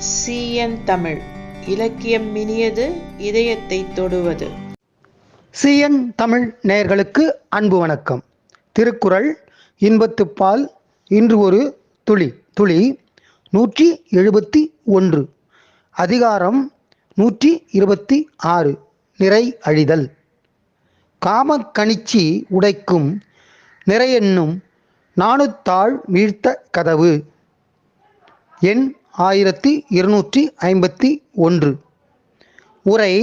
CN Tamil. இலக்கியம் மினியது இதயத்தை தொடுவது. CN Tamil நேயர்களுக்கு அன்பு வணக்கம். திருக்குறள் இன்பத்துப்பால் இன்று ஒரு துளி. துளி நூற்றி எழுபத்தி ஒன்று. அதிகாரம் நூற்றி இருபத்தி ஆறு. நிறை அழிதல். காமக்கணிச்சி உடைக்கும் நிறையென்னும் நாணுத்தாள் வீழ்த்த கதவு. என் ஆயிரத்தி இருநூற்றி ஐம்பத்தி ஒன்று. உரை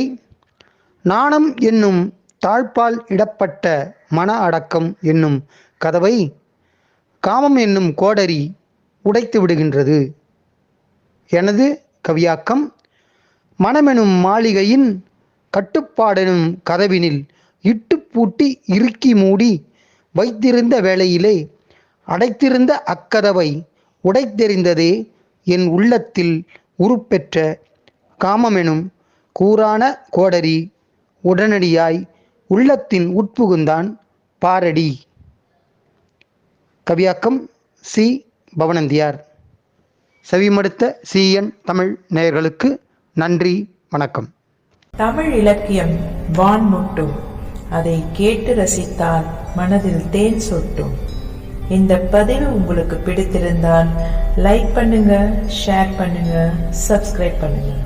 நாணம் என்னும் தாழ்பால் இடப்பட்ட மன அடக்கம் என்னும் கதவை காமம் என்னும் கோடரி உடைத்து விடுகின்றது. எனது கவியாக்கம் மனமெனும் மாளிகையின் கட்டுப்பாடெனும் கதவினில் இட்டு பூட்டி இறுக்கி மூடி வைத்திருந்த வேளையிலே அடைத்திருந்த அக்கதவை உடைத்தெறிந்ததே என் உள்ளத்தில் உருப்பெற்ற காமமெனும் கூரான கோடரி உடனடியாய் உள்ளத்தின் உட்புகுந்தான் பாரடி. கவியாக்கம் சி. பவனந்தியார். செவிமடுத்த சிஎன் தமிழ் நேயர்களுக்கு நன்றி வணக்கம். தமிழ் இலக்கியம் வான் முட்டும் அதை கேட்டு ரசித்தால் மனதில் தேன் சொட்டும். இந்த பதிவு உங்களுக்கு பிடித்திருந்தால் லைக் பண்ணுங்க ஷேர் பண்ணுங்க சப்ஸ்கிரைப் பண்ணுங்க.